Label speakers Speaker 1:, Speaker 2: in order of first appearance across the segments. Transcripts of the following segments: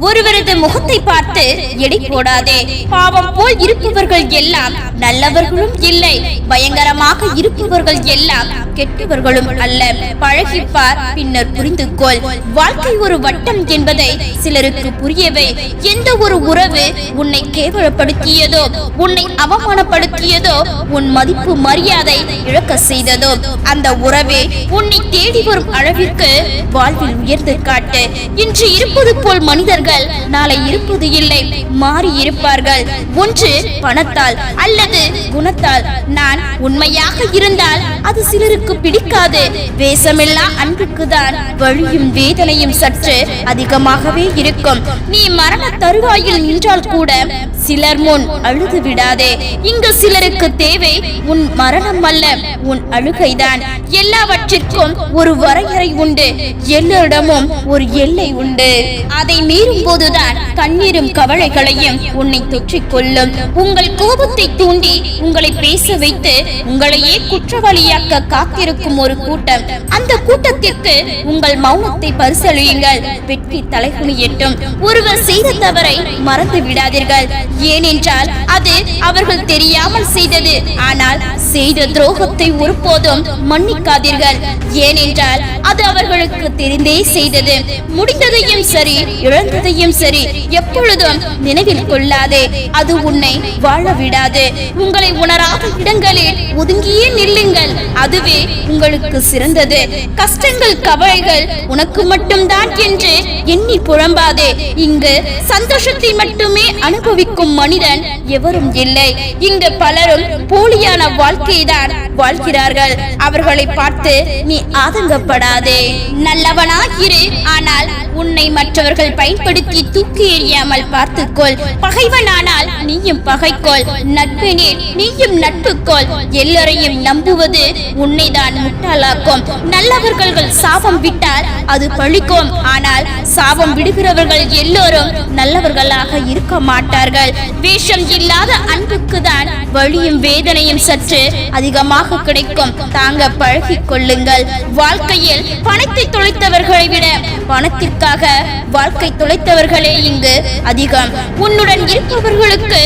Speaker 1: ஒருவரது முகத்தை பார்த்து எடை போடாதே. பாவம் போல் இருப்பவர்கள் எல்லாம் நல்லவர்களும் இல்லை. பயங்கரமாக இருப்பவர்கள் எல்லாம் கெட்டவர்களும் அல்ல. பழகிப்பார் பின்னர் புரிந்து கொள் வாழ்க்கை ஒரு வட்டம் என்பதை சிலருக்கு புரியவே எந்த ஒரு உறவு உன்னை கேவலப்படுத்தியதோ உன்னை அவமானப்படுத்தியதோ உன் மதிப்பு மரியாதை இழக்க செய்ததோ அந்த உறவே உன்னை தேடி வரும் அளவிற்கு வாழ்வில் உயர்ந்து காட்டு. இன்று இருப்பது போல் மனிதர்கள் அவர்கள் நாளை இருப்பது இல்லை. மாறி இருப்பார்கள் ஒன்று பணத்தால் அல்லது குணத்தால். நான் உண்மையாக இருந்தால் அது சிலருக்கு பிடிக்காது. வேசமில்லா அன்புக்கு தான் வழியும் வேதனையும் சற்று அதிகமாகவே இருக்கும். நீ மரண தருவாயில் நின்றால் கூட சிலர் முன் அழுது விடாதே. இங்கு சிலருக்கு தேவை உன் மரணம் அல்ல உன் அழுகைதான். எல்லாவற்றிற்கும் ஒரு வரையறை உண்டு. எல்லோரிடமும் ஒரு எல்லை உண்டு. அதை மீறி மீறும் போதுதான் கண்ணீரும் கவலைகளையும் உன்னை தொற்றிக் கொள்ளும் உங்கள் கோபத்தை தூண்டி உங்களை பேச வைத்து உங்களையே குற்றவாளியாக்க காத்திருக்கும் ஒரு கூட்டம். அந்த கூட்டத்திற்கு உங்கள் மௌனத்தை பரிசளியுங்கள். வெற்றி தலைகுனியட்டும் ஒருவர் செய்த தவறை மறந்து விடாதீர்கள். ஏனென்றால் அது அவர்கள் தெரியாமல் செய்தது. ஆனால் செய்த துரோகத்தை ஒருபோதும் மன்னிக்காதீர்கள். ஏனென்றால் அது அவர்களுக்கு தெரிந்தே செய்தது. முடிந்ததையும் சரி எதையும் சரி எப்பொழுதும் நினைவில் கொள்ளாதே. அது உன்னை வாழ விடாது. உங்களை உணராத இடங்களில் ஒதுங்கியே நில்லுங்கள். அதுவே உங்களுக்கு சிறந்தது. கஷ்டங்கள் கவலைகள் உனக்கு மட்டும்தான் என்று எண்ணி புலம்பாதே. இங்கு சந்தோஷத்தை மட்டுமே அனுபவிக்கும் மனிதன் எவரும் இல்லை. இங்கு பலரும் போலியான வாழ்க்கைதான் வாழ்கிறார்கள். அவர்களை பார்த்து நீ ஆதங்கப்படாதே. நல்லவனாயிரு ஆனால் உன்னை மற்றவர்கள் பயன்படுத்தி தூக்கி எறியாமல் பார்த்துக்கொள். பகைவனானால் நீயும் பகைக்கோள். நட்பினில் நீயும் நட்புக்கோள். எல்லோரையும் நம்புவது உன்னைதான் முட்டாளாக்கும். நல்லவர்கள் சாபம் விட்டால் அது பழிக்கும். ஆனால் சாபம் விடுகிறவர்கள் எல்லோரும் நல்லவர்களாக இருக்க மாட்டார்கள். வேஷம் இல்லாத அன்புக்கு தான் வழியும் வேதனையும் சற்று அதிகமாக கிடைக்கும். தாங்க பழகிக் கொள்ளுங்கள். வாழ்க்கையில் பணத்தை தொலைத்தவர்களை விட பணத்திற்காக வாழ்க்கை தொலைத்தவர்களே இங்கு அதிகம். உன்னுடன் இருப்பவர்களுக்கு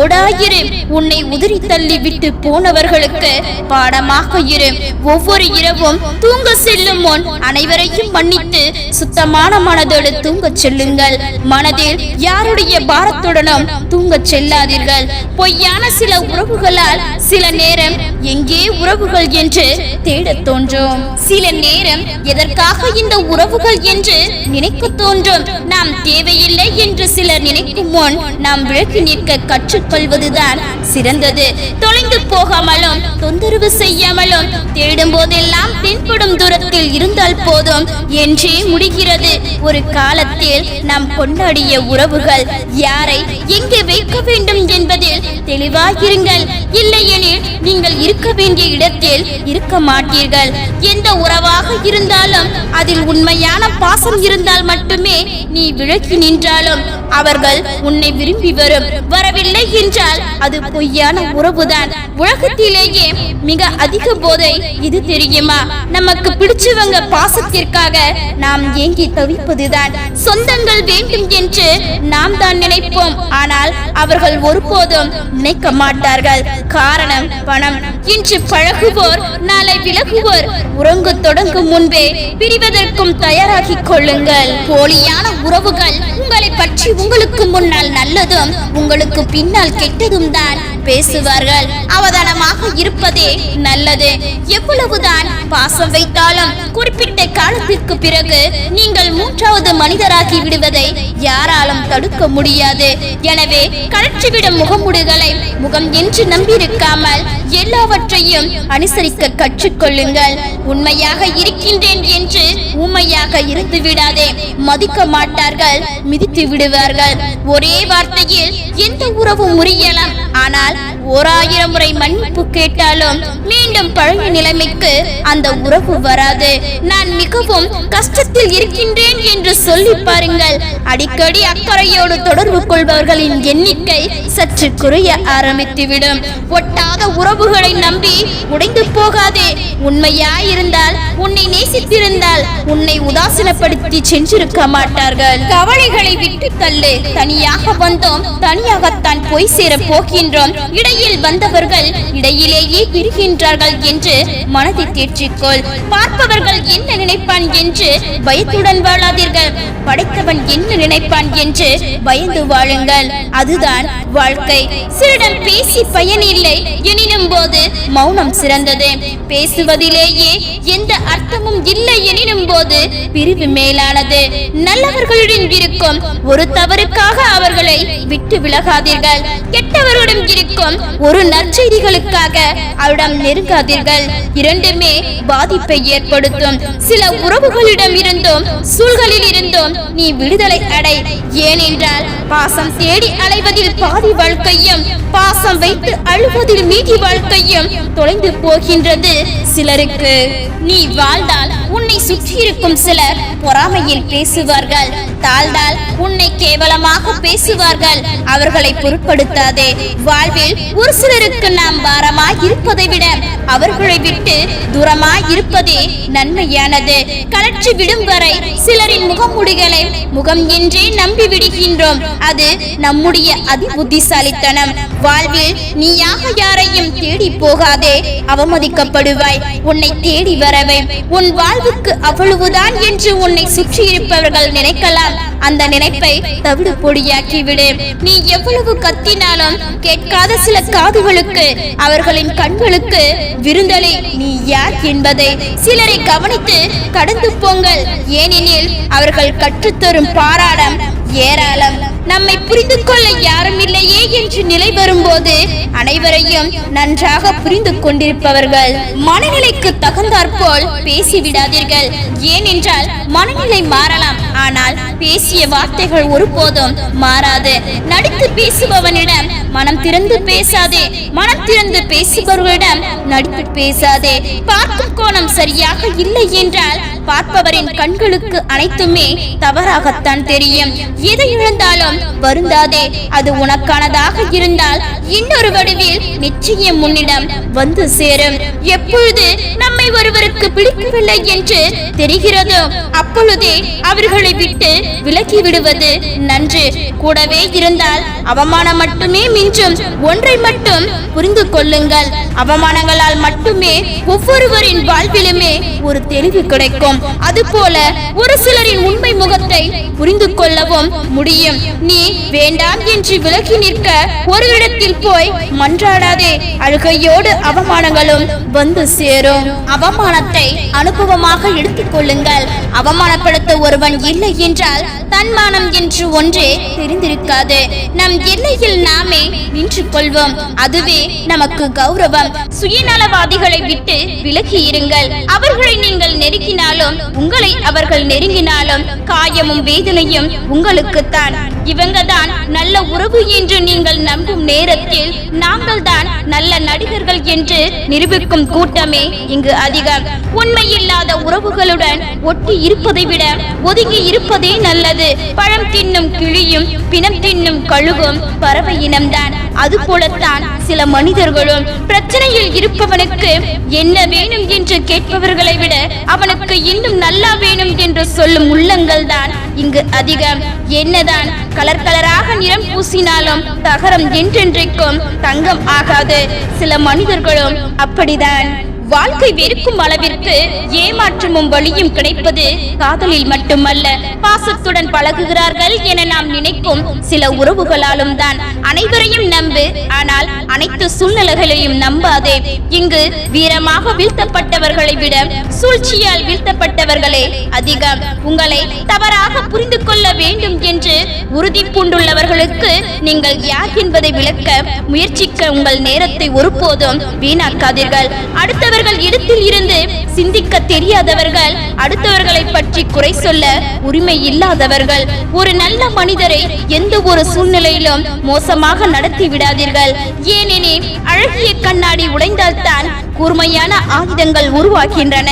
Speaker 1: ஓடாயிரு. உன்னை உதிரி தள்ளி விட்டு போனவர்களுக்கு பாடமாக இரு. ஒவ்வொரு இரவும் தூங்க செல்லும் முன் அனைவரையும் மன்னித்து சுத்தமான மனதோடு தூங்கச் செல்லுங்கள். மனதில் யாருடைய பாரத்துடனும் தூங்கச் செல்லாதீர்கள். பொய்யான சில உறவுகளால் சில நேரம் எங்கே உறவுகள் என்று தேடத் தோன்றும். சில நேரம் எதற்காக இந்த உறவுகள் என்று நினைக்க தோன்றும். நாம் தேவையில்லை என்று சிலர் நினைக்கும் முன் நாம் விளக்கி நிற்க கற்றுக்கொள்வதுதான் சிறந்தது. தொலைந்து போகாமலும் தொந்தரவு செய்யாமலும் தேடும் போதெல்லாம் பின்படும் தூரத்தில் இருந்தால் போதும். என்றே முடிகிறது. ஒரு காலத்தில் நாம் கொண்டாடிய உறவுகள் யாரை எங்கே வைக்க வேண்டும் என்பதில் தெளிவாகிருங்கள் இல்லையெனில் நீங்கள் இருக்க வேண்டிய இடத்தில் இருக்க மாட்டீர்கள். எந்த உறவாக இருந்தாலும் அதில் உண்மையான பாசம் இருந்தால் மட்டுமே நீ விளக்கி நின்றாலும் அவர்கள் உன்னை விரும்பி வரும். வரவில்லை என்றால் அது பொய்யான உறவுதான். உலகத்திலேயே மிக அதிக போதை இது தெரியுமா? நமக்கு பிடிச்சவங்க பாசத்திற்காக நாம் ஏங்கி தவிப்பதுதான். சொந்தங்கள் வேண்டும் என்று நாம் தான் நினைப்போம். ஆனால் அவர்கள் ஒருபோதும் நினைக்க மாட்டார்கள். காரணம் பணம். இன்று பழகுவோர் நாளை விலகுவோர். உறங்கு தொடங்கும் முன்பே பிரிவதற்கும் தயாராகிக் கொள்ளுங்கள். போலியான உறவுகள் உங்களை பற்றி உங்களுக்கு முன்னால் நல்லதும் உங்களுக்கு பின்னால் கெட்டதும் தான் பேசுவார்கள். அவதானமாக இருப்பதே நல்லது. எவ்வளவுதான் பாசம் வைத்தாலும் குறிப்பிட்ட காலத்திற்கு பிறகு நீங்கள் மூன்றாவது மனிதராகி விடுவதை யாராலும் தடுக்க முடியாது. எனவே கழற்றிவிடும் முகமுடுகளை முகம் என்று நம்பியிருக்காமல் எல்லாவற்றையும் அனுசரிக்க கற்றுக்கொள்ளுங்கள். உண்மையாக இருக்கின்றேன் என்று ஊமையாக இருந்து விடாதே மதிக்க மாட்டார்கள். மிதித்து விடுவார்கள். ஒரே வார்த்தையில் எந்த உறவும் முறியலாம். ஆனால் ஓராயிரம் முறை மன்னிப்பு கேட்டாலும் மீண்டும் பழைய நிலைமைக்கு அந்த உறவு வராது. நான் மிகவும் கஷ்டத்தில் இருக்கின்றேன் என்று சொல்லி பாருங்கள். அடிக்கடி அக்கறையோடு தொடர்பு கொள்பவர்களின் எண்ணிக்கை சற்று குறைய ஆரம்பித்துவிடும். ஒட்டாத உறவுகளை நம்பி உடைந்து போகாதே. உண்மையாயிருந்தால் உன்னை நேசித்திருந்தால் உன்னை உதாசீனப்படுத்தி சென்றிருக்க மாட்டார்கள். கவலைகளை விட்டு தள்ளு. தனியாக வந்தோம் தனியாகத்தான் போய் சேர போகின்றோம். இடையில் வந்தவர்கள் இடையிலேயே பிரிகின்றார்கள் என்று மனதை தேற்றிக்கொள் பார்ப்பவர்கள் என்ன நினைப்பான் என்று பயத்துடன் வாழாதீர்கள். படைத்தவன் என்ன நினைப்பான் என்று பயந்து வாழுங்கள். அதுதான் வாழ்க்கை. சிறிடம் பேசி பயனில்லை. எனினும் போது மௌனம் சிறந்தது. பேசுவதிலேயே எந்த அர்த்தமும் இல்லை. எனினும் போது பிரிவு மேலானது. நல்லவர்களுடன் இருக்கும். ஒரு தவறுக்காக அவர்களை விட்டு விலகாதீர்கள். கெட்டவருடன் இருக்கும் ஒரு நற்செய்திகளுக்காக அவரிடம் நெருங்காதீர்கள். இரண்டுமே பாதிப்பை ஏற்படுத்தும். சில உறவுகளிடம் இருந்தும் சூழ்களில் இருந்தும் நீ விடுதலை அடை. ஏனென்றால் பாசம் தேடி அலைவதில் பாதி வாழ்க்கையும் பாசம் வைத்து அழுவதில் மீதி வாழ்க்கையும் தொலைந்து போகின்றது சிலருக்கு. நீ வாழ்ந்தால் உன் சுற்றி சிலர் பொறாமையில் பேசுவார்கள். தாழ்ந்தால் உன்னை கேவலமாக பேசுவார்கள். அவர்களை பொருட்படுத்தாதே. வாழ்வில் ஒரு சிலருக்கு நாம் பாரமாய் இருப்பதை விட அவர்களை விட்டு தூரமாய் இருப்பதே நன்மையானது. கலற்றி விடும் வரை சிலரின் முகமுடிகளை முகம் என்றே நம்பி விடுகின்றோம் அது நம்முடைய அதி புத்திசாலித்தனம் வாழ்வில் நீயாக யாரையும் தேடி போகாதே. அவமதிக்கப்படுவாய். உன்னை தேடி வரவை. உன் வாழ்வுக்கு அவ அவ்வளவுதான் என்று உன்னை சுற்றி இருப்பவர்கள் நினைக்கலாம். அந்த நினைப்பை தவிடு பொடியாக்கி விடு நீ எவ்வளவு கத்தினாலும் கேட்காத சில காதுகளுக்கு அவர்களின் கண்களுக்கு விருந்தலை. நீ யார் என்பதை சிலரை கவனித்து கடந்து போங்கள். ஏனெனில் அவர்கள் கற்றுத்தரும் பாராடம் ஏராளம். நம்மை புரிந்து கொள்ள யாரும் இல்லையே என்று நிலை வரும்போது அனைவரையும் நன்றாக புரிந்து கொண்டிருப்பவர்கள் மனநிலைக்கு தகுந்தாற்போல் பேசிவிடாதீர்கள். ஏனென்றால் மனநிலை மாறலாம் ஆனால் பேசிய வார்த்தைகள் ஒருபோதும் மாறாது. நடித்து பேசுபவனிடம் மனம் திறந்து பேசாதே மனம் திறந்து பேசுபவர்களிடம் நடித்து பேசாதே. பார்க்கும் கோணம் சரியாக இல்லை என்றால் பார்ப்பவரின் கண்களுக்கு அனைத்துமே தவறாகத்தான் தெரியும். எதை இழந்தாலும் வருந்தாதே. அது உனக்கானதாக இருந்தால் இன்னொரு வடிவில் நிச்சயம் உன்னிடம் வந்து சேரும். எப்பொழுது நம்மை ஒருவருக்கு பிடிக்கவில்லை என்று தெரிகிறதோ அப்பொழுதே அவர்களை விட்டு விலகி விடுவது நன்று. கூடவே இருந்தால் அவமானம் மட்டுமே மிஞ்சும். ஒன்றை மட்டும் புரிந்து கொள்ளுங்கள். அவமானங்களால் மட்டுமே ஒவ்வொருவரின் வாழ்விலுமே ஒரு தெளிவு கிடைக்கும். அதுபோல ஒரு சிலரின் உண்மை முகத்தை புரிந்து கொள்ளவும் முடியும். நீ வேண்டாம் என்று விலகி நிற்க ஒரு இடத்தில் போய் மன்றாடாதே. அழுகையோடு அவமானங்களும் வந்து சேரும். அவமானத்தை அனுபவமாக எடுத்துக் கொள்ளுங்கள். அவமானப்படுத்த ஒருவன் இல்லை என்றால் தன்மானம் என்று ஒன்றே தெரிந்திருக்காது. நம் எல்லையில் நாமே நின்று கொள்வோம் அதுவே நமக்கு கௌரவம். சுயநலவாதிகளை விட்டு விலகி இருங்கள். அவர்களை நீங்கள் நெருங்கினாலும் உங்களை அவர்கள் நெருங்கினாலும் காயமும் வேதனையும் உங்களுக்குத்தான் இவங்க தான் நல்ல உறவு என்று நீங்கள் நம்பும் நேரத்தில் நாங்கள் தான் நல்ல நடிகர்கள் என்று நிரூபிக்கும் கூட்டமே இங்கு அதிகம். உண்மையில்லாத உறவுகளுடன் ஒட்டி இருப்பதை விட ஒதுங்கி இருப்பதே நல்லது. பழம் தின்னும் கிளியும் பிணம் தின்னும் கழுகும் பறவை இனம்தான். அது போலத்தான் சில மனிதர்களும் பிரச்சனையில் இருப்பவனுக்கு என்ன வேணும் என்று கேட்பவர்களை விட அவனுக்கு இன்னும் நல்லா வேணும் என்று சொல்லும் உள்ளங்கள் தான் இங்கு அதிகம். என்னதான் கலர் கலராக நிறம் பூசினாலும் தகரம் என்றென்றைக்கும் தங்கம் ஆகாது. சில மனிதர்களும் அப்படிதான் வாழ்க்கை வெறுக்கும் அளவிற்கு ஏமாற்றமும் வழியும் கிடைப்பது காதலில் மட்டுமல்ல பாசத்துடன் பழகுகிறார்கள் என நாம் நினைக்கும் சில உறவுகளாலும் தான். அனைவரையும் நம்பு ஆனால் அனைத்து சூழ்நிலைகளையும் நம்பாதே. இங்கு வீரமாக வீழ்த்தப்பட்டவர்களை விட சூழ்ச்சியால் வீழ்த்தப்பட்டவர்களே அதிகம். உங்களை தவறாக புரிந்து கொள்ள வேண்டும் என்று உறுதி பூண்டுள்ளவர்களுக்கு நீங்கள் யார் என்பதை விளக்க முயற்சிக்க உங்கள் நேரத்தை ஒருபோதும் வீணாக்காதீர்கள். அடுத்தவர்கள் இடத்தில் இருந்து சிந்திக்க தெரியாதவர்கள் அடுத்தவர்களை பற்றி குறை சொல்ல உரிமை இல்லாதவர்கள் ஒரு நல்ல மனிதரை எந்த ஒரு சூழ்நிலையிலும் மோசமாக நடத்தி விடாதீர்கள். ஏனெனில் அழகிய கண்ணாடி உடைந்தால்தான் கூர்மையான ஆயுதங்கள் உருவாகின்றன.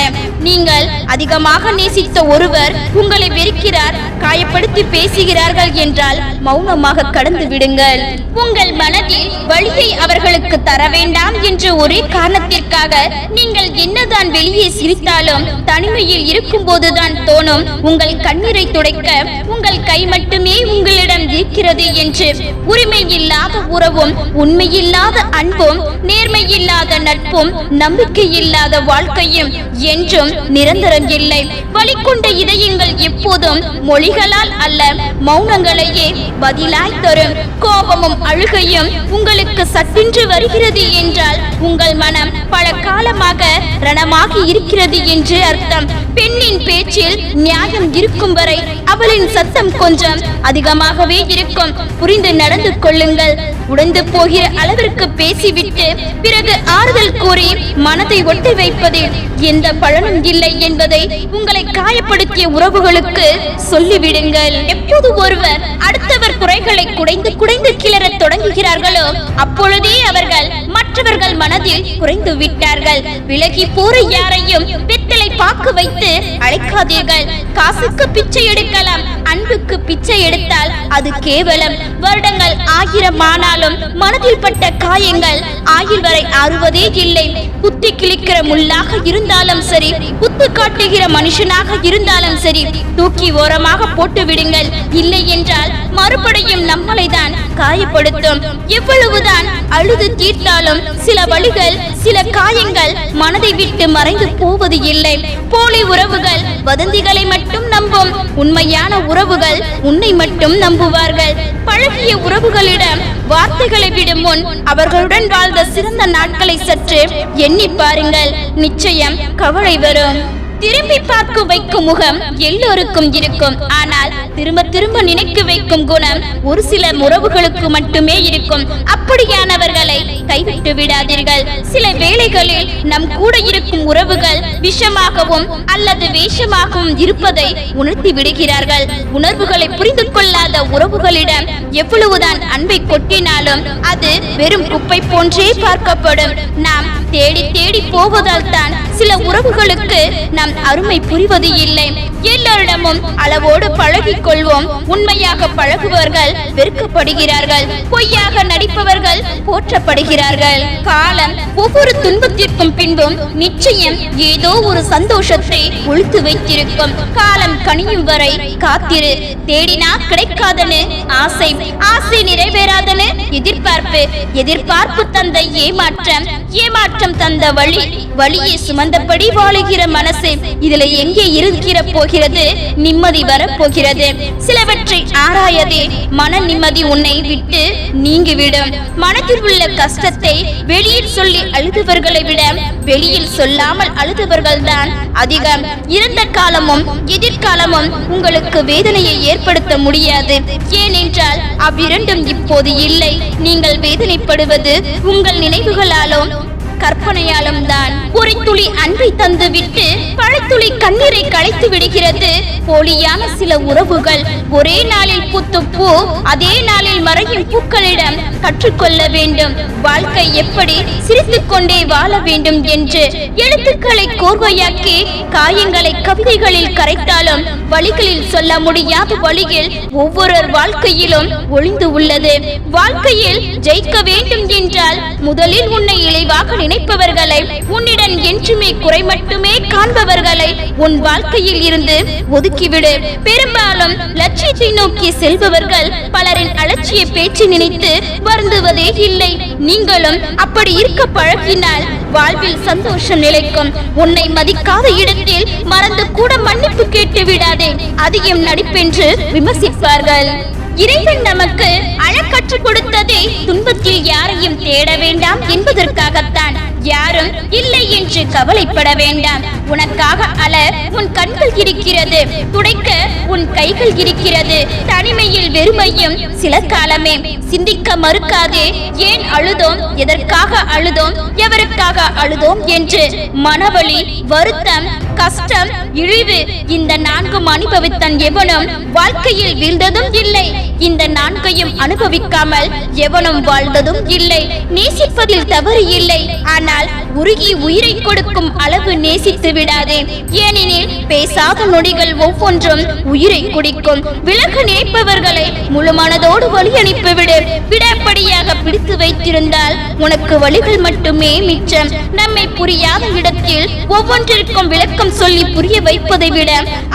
Speaker 1: நீங்கள் அதிகமாக நேசித்த ஒருவர் உங்களை வெறுக்கிறார் காயப்படுத்தி பேசுகிறார்கள் என்றால் மௌனமாக கடந்து விடுங்கள். உங்கள் மனதில் வழியை அவர்களுக்கு தர வேண்டாம் என்ற ஒரே காரணத்திற்காக நீங்கள் என்னதான் வெளியே சிரித்தாலும் தனிமையில் இருக்கும் போதுதான் தோணும் உங்கள் கண்ணீரை துடைக்க உங்கள் கை மட்டுமே உங்களிடம் இருக்கிறது என்று. உரிமை இல்லாத உறவும் உண்மையில்லாத அன்பும் நேர்மையில்லாத நட்பும் நம்பிக்கை இல்லாத வாழ்க்கையும் என்றும் நிரந்தரம் இல்லை வலிக்கொண்ட இதயங்கள் எப்போதும் மொழிகளால் அல்ல மௌனங்களையே பதிலாய் தரும். கோபமும் அழுகையும் உங்களுக்கு சட்டின்று வருகிறது என்றால் உங்கள் மனம் பல காலமாக ரணமாகி இருக்கிறது என்று அர்த்தம். பெண்ணின் பேச்சில் நியாயம் இருக்கும் வரை அவளின் சத்தம் கொஞ்சம் அதிகமாகவே இருக்கும். புரிந்து நடந்து கொள்ளுங்கள். உடைந்து போகிற அளவிற்கு பேசிவிட்டு பிறகு ஆறுதல் கூறி மனதை ஒட்டி வைப்பதில் எந்த பலனும் இல்லை என்பதை உங்களை காயப்படுத்திய உறவுகளுக்கு சொல்லிவிடுங்கள். எப்போது ஒருவர் அடுத்தவர் குறைகளை குடைந்து குடைந்து கிளறத் தொடங்குகிறார்களோ அப்பொழுதே அவர்கள் மற்றவர்கள் மனதில் குறைந்து விட்டார்கள். விலகி போற யாரையும் வெத்தலை பாக்கு வைத்து அழைக்காதீர்கள். காசுக்கு பிச்சை எடுக்கலாம். அன்புக்கு பிச்சை எடுத்தால் அது கேவலம். வருடங்கள் ஆயிரம் ஆனாலும் மனதில் பட்ட காயங்கள் ஆயில் வரை ஆறுவதே இல்லை. குத்தி கிழிக்கிற முள்ளாக இருந்தாலும் சரி குத்து காட்டுகிற மனுஷனாக இருந்தாலும் சரி தூக்கி ஓரமாக போட்டு விடுங்கள். இல்லை என்றால் மறுபடியும் நம்மளை தான் காயப்படுத்தும். எவ்வளவுதான் அழுது தீர்த்தாலும் சில வழிகள் சில காயங்கள் மனதை விட்டு மறைந்து போவது இல்லை. போலி உறவுகள் வதந்திகளை மட்டும் நம்பும் உண்மையான உறவுகள் உன்னை மட்டும் நம்புவார்கள். பழகிய உறவுகளிடம் வார்த்தைகளை விடும் முன் அவர்களுடன் வாழ்ந்த சிறந்த நாட்களை சற்று எண்ணி பாருங்கள். நிச்சயம் கவலை வரும். திரும்பி பார்க்க வைக்கும் முகம் எல்லோருக்கும் இருக்கும். ஆனால் திரும்ப திரும்ப நினைக்க வைக்கும் குணம் ஒரு சில உறவுகளுக்கு மட்டுமே இருக்கும். அப்படியானவர்களை கைவிட்டு விடாதீர்கள். சில வேளைகளில் நம் கூட இருக்கும் உறவுகள் விஷமாகவும் அல்லது வேஷமாகவும் இருப்பதை உணர்த்தி விடுகிறார்கள். உணர்வுகளை புரிந்து கொள்ளாத உறவுகளிடம் எவ்வளவுதான் அன்பை கொட்டினாலும் அது வெறும் குப்பை போன்றே பார்க்கப்படும். நாம் தேடி தேடி போவதால் தான் சில உறவுகளுக்கு நம் அருமை புரிவது இல்லை. எல்லோரிடமும் அளவோடு பழகிக் கொள்வோம் உண்மையாக பழகுபவர்கள் வெறுக்கப்படுகிறார்கள். பொய்யாக நடிப்பவர்கள் போற்றப்படுகிறார்கள். காலம் ஒவ்வொரு துன்பத்திற்கும் பின்பும் நிச்சயம் ஏதோ ஒரு சந்தோஷத்தை ஒழித்து வைத்திருக்கும். காலம் கனியும் வரை காத்திரு. தேடினா கிடைக்காதனு ஆசை. ஆசை நிறைவேறாதனு எதிர்பார்ப்பு. எதிர்பார்ப்பு தந்த ஏமாற்றம். ஏமாற்றம் தந்த வழி. வழியை சுமந்தபடி வாழுகிற மனசு இதுல எங்கே இருக்கிற போகிறது? நிம்மதி வரப்போகிறது. சிலவற்றை ஆராயதே. மன நிம்மதி உன்னை விட்டு நீங்கிவிடும். மனதில் உள்ள கஷ்டத்தை வெளியில் சொல்லி அழுதுவர்களை விட வெளியில் சொல்லாமல் அழுதவர்கள் தான் அதிகம். இறந்த காலமும் எதிர்காலமும் உங்களுக்கு வேதனையை ஏற்படுத்த முடியாது. ஏனென்றால் அவ்விரண்டும் இப்போது இல்லை. நீங்கள் வேதனைப்படுவது உங்கள் நினைவுகளாலும் கற்பனையாலும் தான். ஒரு துளி அன்பை தந்து விட்டு பழத்துளி கண்ணீரை களைத்து விடுகிறது. போலியான சில உறவுகள் ஒரே நாளில் பூத்து பூ அதே நாளில் மறையும் பூக்களிடம் கற்றுக்கொள்ள வேண்டும். வாழ்க்கை எப்படி சிரித்துக் கொண்டே வாழ வேண்டும் என்று எழுத்துக்களை கோர்வையாக்கி காயங்களை கவிதைகளில் கரைத்தாலும் வழிகளில் சொல்ல முடியாத வழியில் ஒவ்வொரு வாழ்க்கையிலும் ஒளிந்து உள்ளது. வாழ்க்கையில் ஜெயிக்க வேண்டும் என்றால் முதலில் உன்னை இளைவாக நினைப்பவர்களை உன்னிடம் என்றுமே குறை மட்டுமே காண்பவர்களை உன் வாழ்க்கையில் இருந்து ஒதுக்கிவிடு. பெரும்பாலும் லட்சியத்தை நோக்கி செல்பவர்கள் பலரின் அலட்சிய பேச்சு நினைத்து வருந்துவதே இல்லை. நீங்களும் அப்படி இருக்க பழகினால் வாழ்வில் சந்தோஷம் நிலைக்கும். உன்னை மதிக்காத இடத்தில் மறந்து கூட மன்னிப்பு கேட்டு விடாதே. அதிகம் நடிப்பென்று விமர்சிப்பார்கள். இறைவன் நமக்கு அழக்கற்றுக் கொடுத்ததே துன்பத்தில் யாரையும் தேட வேண்டாம் என்பதற்காகத்தான் யாரும் இல்லை என்று கவலைப்பட வேண்டாம். உனக்காக அல உன் கண்கள் இருக்கிறது. துடைக்க உன் கைகள் இருக்கிறது. தனிமையில் வெறுமையும் சில காலமே. சிந்திக்க மறுக்காதே. ஏன் அழுதோம்? எதற்காக அழுதோம்? எவருக்காக அழுதோம் என்று. மனவலி வருத்தம் கஷ்டம் இழிவு இந்த நான்கும் அனுபவித்தன் எவனும் வாழ்க்கையில் வீழ்ந்ததும் இல்லை. இந்த நான்கையும் அனுபவிக்காமல் எவனும் வாழ்ந்ததும் இல்லை. நேசிப்பதில் தவறு இல்லை. ஆனால் உருகி உயிரை கொடுக்கும் அளவு நேசித்து விடாதே. ஏனெனில் பேசாத நொடிகள் ஒவ்வொன்றும் உயிரை குடிக்கும். விலக நினைப்பவர்களை முழு மனதோடு வழி அனுப்பிவிடு விடப்படியாக பிடித்து வைத்திருந்தால் உனக்கு வழிகள் மட்டுமே மிச்சம். நம்மை புரியாத இடத்தில் ஒவ்வொன்றிற்கும் விளக்கம் சொல்லி புரிய வைப்பதை விட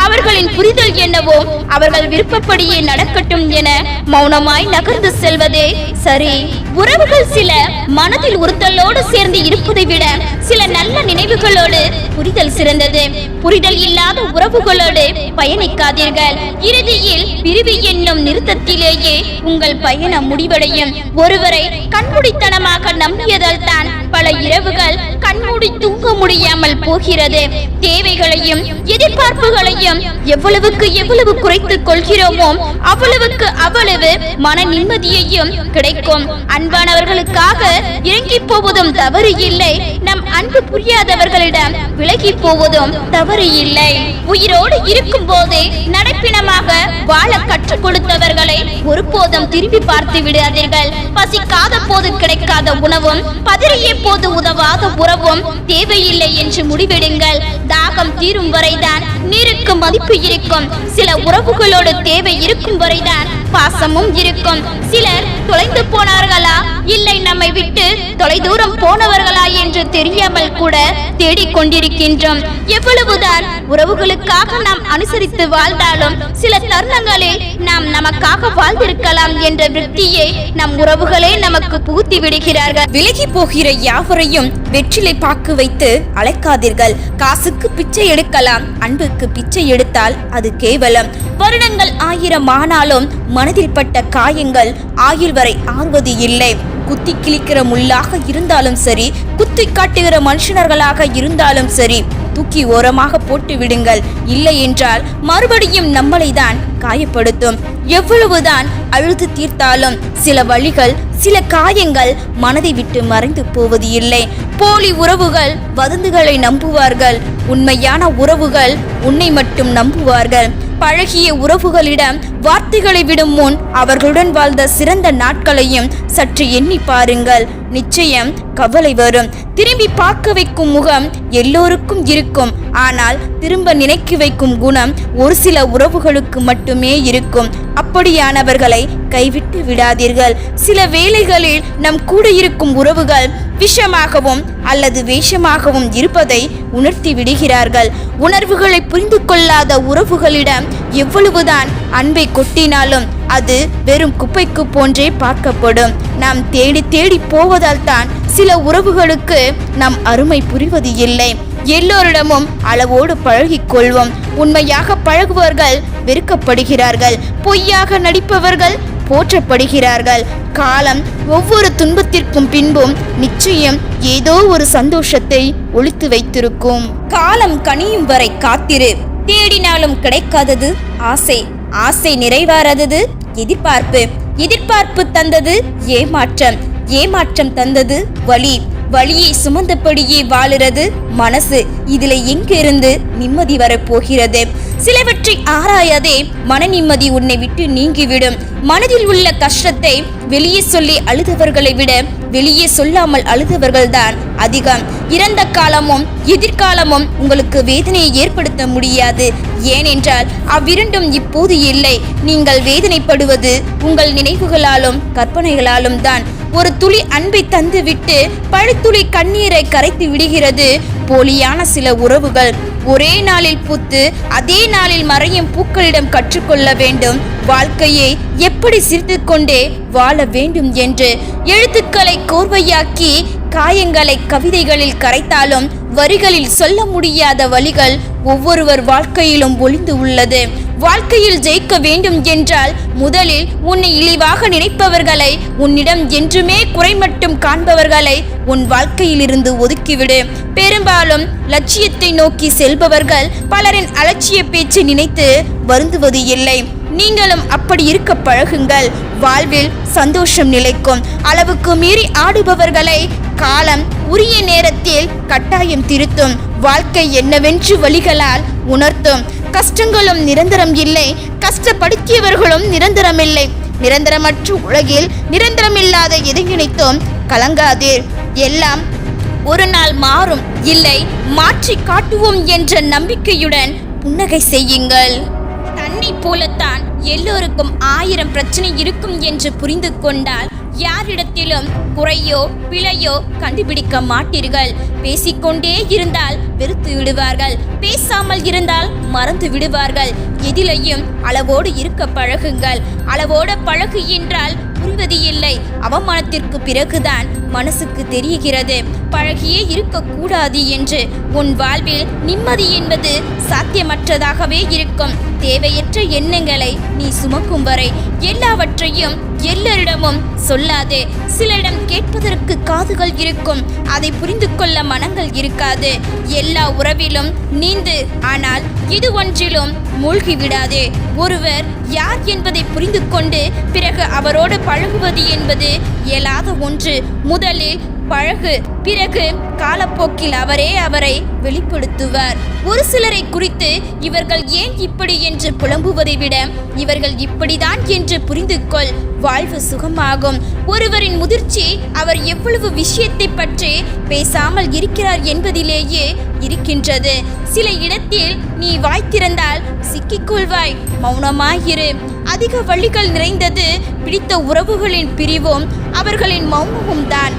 Speaker 1: அவர்களின் புரிதல் என்னவோ அவர்கள் விருப்பப்படியே நடக்கட்டும் என மௌனமாய் நகர்ந்து செல்வதே சரி. உறவுகள் சில மனதில் உறுத்தலோடு சேர்ந்து இருப்பதை விட சில நல்ல நினைவுகளோடு புரிதல் சிறந்தது. புரிதல் இல்லாத உறவுகளோடு பயணிக்காதீர்கள். இறுதியில் பிரிவு என்னும் நிறுத்தத்திலேயே உங்கள் பயணம் முடிவடையும். ஒருவரை கண்முடித்தனமாக நம்பியதால் தான் பல இரவுகள் கண்மூடி தூங்க முடியாமல் போகிறது. தேவைகளையும் எதிர்பார்ப்புகளையும் எவ்வளவுக்கு எவ்வளவு குறைத்துக் கொள்கிறோமோ அவ்வளவுக்கு அவ்வளவு மன நிம்மதியையும் கிடைக்கும். அன்பானவர்களுக்காக இறங்கி போவதும் தவறு இல்லை. நம் அன்பு புரியாதவர்களிடம் விலகி போவதும் தவறு இல்லை. உயிரோடு இருக்கும் போதே நடைப்பிணமாக வாழ கற்றுக் கொடுத்தவர்களை ஒருபோதும் திரும்பி பார்த்து விடாதீர்கள். பசிக்காத போது கிடைக்காத உணவும் பதறிய போது உதவாத உறவும் தேவையில்லை என்று முடிவெடுங்கள். தாகம் தீரும் வரைதான் நீருக்கு மதிப்பு இருக்கும். சில உறவுகளோடு தேவை இருக்கும் வரைதான் பாசமும் இருக்கும். சிலர் தொலைந்து போனார்களா? இல்லை நம்மை விட்டு தொலைதூரம் போனவர்களா என்று தெரியாமல் கூட தேடிக் கொண்டிருக்கின்றோம். எவ்வளவுதான் உறவுகளுக்காக நாம் அனுசரித்து வாழ்ந்தாலும் சில தருணங்களில் நாம் நமக்காக வாழ்ந்திருக்கலாம் என்ற விருத்தியை நம் உறவுகளே நமக்கு புகுத்தி விடுகிறார்கள்.
Speaker 2: விலகி போகிற யாவரையும் வெற்றிலை பாக்கு வைத்து அழைக்காதீர்கள். காசுக்கு பிச்சை எடுக்கலாம். அன்புக்கு பிச்சை எடுத்தால் அது கேவலம். வருடங்கள் ஆயிரம் ஆனாலும் மனதில் பட்ட காயங்கள் ஆயுள் வரை ஆறுவது இல்லை. குத்தி கிழிக்கிற முள்ளாக இருந்தாலும் சரி குத்தி காட்டுகிற மனுஷனர்களாக இருந்தாலும் சரி தூக்கி ஓரமாக போட்டு விடுங்கள். இல்லை என்றால் மறுபடியும் நம்மளை தான் காயப்படுத்தும். எவ்வளவுதான் அழுது தீர்த்தாலும் சில வழிகள் சில காயங்கள் மனதை விட்டு மறைந்து போவது இல்லை. போலி உறவுகள் வதந்துகளை நம்புவார்கள். உண்மையான உறவுகள் உன்னை மட்டும் நம்புவார்கள். பழகிய உறவுகளிடம் வார்த்தைகளை விடும் முன் அவர்களுடன் வாழ்ந்த சிறந்த நாட்களையும் சற்று எண்ணி பாருங்கள். நிச்சயம் கவலை வரும். திரும்பி பார்க்க வைக்கும் முகம் எல்லோருக்கும் இருக்கும். ஆனால் திரும்ப நினைக்க வைக்கும் குணம் ஒரு சில உறவுகளுக்கு மட்டுமே இருக்கும். அப்படியானவர்களை கைவிட்டு விடாதீர்கள். சில வேளைகளில் நம் கூட இருக்கும் உறவுகள் விஷமாகவும் அல்லது வேஷமாகவும் இருப்பதை உணர்த்தி விடுகிறார்கள். உணர்வுகளை புரிந்து கொள்ளாத உறவுகளிடம் எவ்வளவுதான் அன்பை கொட்டினாலும் அது வெறும் குப்பைக்கு போன்றே பார்க்கப்படும். நாம் தேடி தேடி போவதால் தான் சில உறவுகளுக்கு நம் அருமை புரிவது இல்லை. எல்லோரிடமும் அளவோடு பழகிக் கொள்வோம். உண்மையாக பழகுவர்கள் வெறுக்கப்படுகிறார்கள். பொய்யாக நடிப்பவர்கள் போற்றப்படுகிறார்கள். காலம் ஒவ்வொரு துன்பத்திற்கும் பின்பும் நிச்சயம் ஏதோ ஒரு சந்தோஷத்தை ஒழித்து வைத்திருக்கும். காலம் கனியும் வரை காத்திரு. தேடினாலும் கிடைக்காதது ஆசை. ஆசை நிறைவாராதது எதிர்பார்ப்பு. எதிர்பார்ப்பு தந்தது ஏமாற்றம். ஏமாற்றம் தந்தது வலி. வலியை சுமந்தபடியே வாழுறது மனசு. இதுல எங்கிருந்து நிம்மதி வரப்போகிறது? சிலவற்றை ஆராயாதே மன நிம்மதி உன்னை விட்டு நீங்கிவிடும். மனதில் உள்ள கஷ்டத்தை வெளியே சொல்லி அழுதவர்களை விட வெளியே சொல்லாமல் அழுதவர்கள்தான் அதிகம். இறந்த காலமும் எதிர்காலமும் உங்களுக்கு வேதனையை ஏற்படுத்த முடியாது. ஏனென்றால் அவ்விரண்டும் இப்போது இல்லை. நீங்கள் வேதனைப்படுவது உங்கள் நினைவுகளாலும் கற்பனைகளாலும் தான். ஒரு துளி அன்பை தந்துவிட்டு பழுத்துளி கண்ணீரை கரைத்து விடுகிறது. போலியான சில உறவுகள் ஒரே நாளில் பூத்து அதே நாளில் மறையும் பூக்களிடம் கற்றுக்கொள்ள வேண்டும். வாழ்க்கையை எப்படி சிரித்துக்கொண்டே வாழ வேண்டும் என்று எழுத்துக்களை கோர்வையாக்கி காயங்களை கவிதைகளில் கரைத்தாலும் வரிகளில் சொல்ல முடியாத வழிகள் ஒவ்வொருவர் வாழ்க்கையிலும் ஒளிந்து உள்ளது. வாழ்க்கையில் ஜெயிக்க வேண்டும் என்றால் முதலில் உன்னை இழிவாக நினைப்பவர்களை உன்னிடம் என்றுமே குறை மட்டும் காண்பவர்களை உன் வாழ்க்கையிலிருந்து ஒதுக்கிவிடு. பெரும்பாலும் லட்சியத்தை நோக்கி செல்பவர்கள் பலரின் அலட்சிய பேச்சை நினைத்து வருந்துவது இல்லை. நீங்களும் அப்படி இருக்க பழகுங்கள். வாழ்வில் சந்தோஷம் நிலைக்கும். அளவுக்கு மீறி ஆடுபவர்களை காலம் உரிய நேரத்தில் கட்டாயம் திருத்தும். வாழ்க்கை என்னவென்று வழிகளால் உணர்த்தும். கஷ்டங்களும் நிரந்தரம் இல்லை. கஷ்டப்படுத்தியவர்களும் நிரந்தரமில்லை. நிரந்தரமற்ற உலகில் நிரந்தரமில்லாத எதை நினைத்தோம் கலங்காதீர். எல்லாம் ஒரு நாள் மாறும். இல்லை மாற்றி காட்டுவோம் என்ற நம்பிக்கையுடன் புன்னகை செய்யுங்கள். தன்னை போலத்தான் எல்லோருக்கும் ஆயிரம் பிரச்சனை இருக்கும் என்று புரிந்து கொண்டால் யாரிடத்திலும் குறையோ பிழையோ கண்டுபிடிக்க மாட்டீர்கள். பேசிக்கொண்டே இருந்தால் வெறுத்து விடுவார்கள். பேசாமல் இருந்தால் மறந்து விடுவார்கள். எதிலையும் அளவோடு இருக்க பழகுங்கள். அளவோடு பழகு என்றால் புரிவது இல்லை அவமானத்திற்கு பிறகுதான் மனசுக்கு தெரிகிறது. பழகியே இருக்கக்கூடாது என்று. உன் வாழ்வில் நிம்மதி என்பது சாத்தியமற்றதாகவே இருக்கும். தேவையற்ற எண்ணங்களை நீ சுமக்கும் வரை எல்லாவற்றையும் எல்லோரிடமும் சொல்லாதே. சிலரிடம் கேட்பதற்கு காதுகள் இருக்கும். அதை புரிந்து கொள்ள மனங்கள் இருக்காது. எல்லா உறவிலும் நீந்து ஆனால் இது ஒன்றிலும் மூழ்கிவிடாதே. ஒருவர் யார் என்பதை புரிந்து கொண்டு பிறகு அவரோடு பழகுவது என்பது இயலாத ஒன்று. முதலில் பழகு. பிறகு காலப்போக்கில் அவரே அவரை வெளிப்படுத்துவார். ஒரு சிலரை குறித்து இவர்கள் ஏன் இப்படி என்று புலம்புவதை விட இவர்கள் இப்படிதான் என்று புரிந்து கொள் வாழ்வு சுகமாகும். ஒருவரின் முதிர்ச்சி அவர் எவ்வளவு விஷயத்தை பற்றி பேசாமல் இருக்கிறார் என்பதிலேயே இருக்கின்றது. சில இடத்தில் நீ வாய் திறந்தால் சிக்கிக்கொள்வாய். மௌனமாயிரு. அதிக வழிகள் நிறைந்தது பிடித்த உறவுகளின் பிரிவும் அவர்களின் மௌனமும் தான்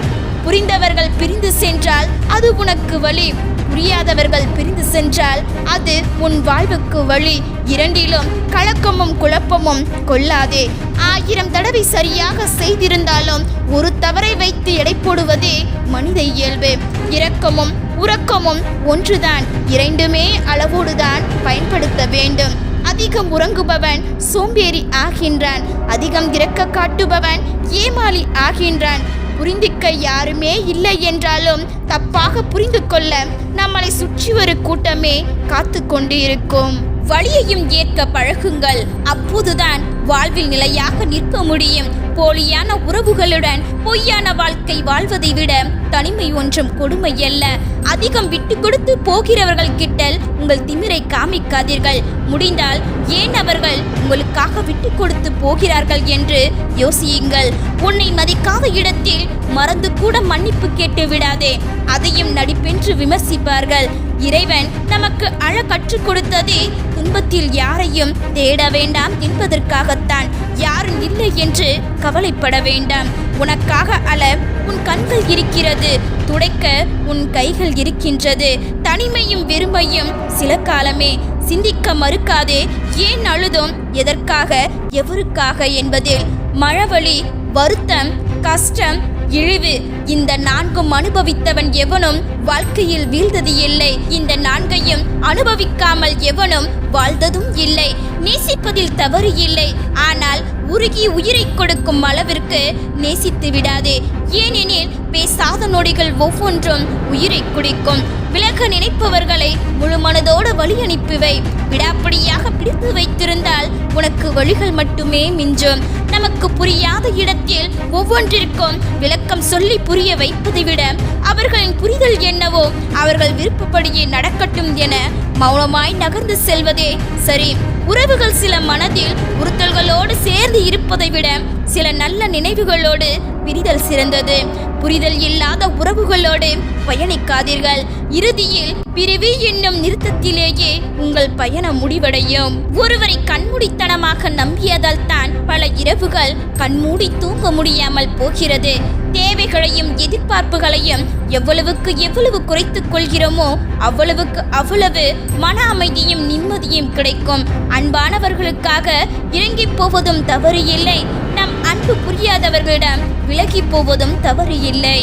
Speaker 2: புரிந்தவர்கள் பிரிந்து சென்றால் அது உனக்கு வழி. புரியாதவர்கள் பிரிந்து சென்றால் அது உன் வாழ்வுக்கு வழி. இரண்டிலும் கலக்கமும் குழப்பமும் கொள்ளாதே. ஆயிரம் தடவை சரியாக செய்திருந்தாலும் ஒரு தவறை வைத்து எடை போடுவதே மனித இயல்பு. இரக்கமும் உறக்கமும் ஒன்றுதான். இரண்டுமே அளவோடுதான் பயன்படுத்த வேண்டும். அதிகம் உறங்குபவன் சோம்பேறி ஆகின்றான். அதிகம் இறக்க காட்டுபவன் ஏமாளி ஆகின்றான். புரிந்திக்க யாருமே இல்லை என்றாலும் தப்பாக புரிந்து கொள்ள நம்மளை சுற்றி ஒரு கூட்டமே காத்து கொண்டு இருக்கும். வழியையும் ஏற்க பழகுங்கள். அப்போதுதான் வாழ்வில் நிலையாக நிற்க முடியும். போலியான உறவுகளுடன் பொய்யான வாழ்க்கை வாழ்வதை விட தனிமை ஒன்றும் கொடுமை அல்ல அதிகம் விட்டு கொடுத்து போகிறவர்கள் கிட்டல் உங்கள் திமிரை காமிக்காதீர்கள். முடிந்தால் ஏன் அவர்கள் உங்களுக்காக விட்டு கொடுத்து போகிறார்கள் என்று யோசியுங்கள். உன்னை மதிக்காத இடத்தில் மறந்து கூட மன்னிப்பு கேட்டு விடாதே. அதையும் நடிப்பென்று விமர்சிப்பார்கள். இறைவன் நமக்கு அழ கற்றுக் கொடுத்ததே துன்பத்தில் யாரையும் தேட வேண்டாம் என்பதற்காக என்பதற்காகத்தான் யாரும் இல்லை என்று கவலைப்பட வேண்டாம். உனக்காக அல உன் கண்கள் இருக்கிறது. துடைக்க உன் கைகள் இருக்கின்றது. தனிமையும் வெறுமையும் சில காலமே சிந்திக்க மறுக்காதே. ஏன் அழுதும்? எதற்காக? எவருக்காக என்பதில். மழவழி வருத்தம் கஷ்டம் இழிவு. இந்த நான்கும் அனுபவித்தவன் எவனும் வாழ்க்கையில் வீழ்ந்தது இல்லை. இந்த நான்கையும் அனுபவிக்காமல் எவனும் வாழ்ந்ததும் இல்லை. நேசிப்பதில் தவறு இல்லை. ஆனால் உருகி உயிரை கொடுக்கும் அளவிற்கு நேசித்து விடாது. ஏனெனில் பேசாத நொடிகள் ஒவ்வொன்றும் உயிரை குடிக்கும். விலக நினைப்பவர்களை முழு மனதோடு வழி அனுப்பிவை விடாப்பிடியாக பிடித்து வைத்திருந்தால் உனக்கு வழிகள் மட்டுமே மிஞ்சும். நமக்கு புரியாத இடத்தில் ஒவ்வொன்றிற்கும் விளக்கம் சொல்லி புரிய வைப்பதை விட அவர்களின் புரிதல் என்னவோ அவர்கள் விருப்பப்படியே நடக்கட்டும் என மௌனமாய் நகர்ந்து செல்வதே சரி. உறவுகள் சில மனதில் உறுத்தல்களோடு சேர்ந்து இருப்பதை விட சில நல்ல நினைவுகளோடு பிரிதல் சிறந்தது. புரிதல் இல்லாத உறவுகளோடு பயணிக்காதீர்கள். இறுதியில் பிரிவு என்னும் நிறுத்தத்திலேயே உங்கள் பயணம் முடிவடையும். ஒருவரை கண்மூடித்தனமாக நம்பியதால் தான் பல இரவுகள் கண்மூடி தூங்க முடியாமல் போகிறது. தேவைகளையும் எதிர்பார்ப்புகளையும் எவ்வளவுக்கு எவ்வளவு குறைத்துக் கொள்கிறோமோ அவ்வளவுக்கு அவ்வளவு மன அமைதியும் நிம்மதியும் கிடைக்கும். அன்பானவர்களுக்காக இறங்கி போவதும் தவறு இல்லை. நம் அன்பு புரியாதவர்களிடம் விலகி போவதும் தவறு இல்லை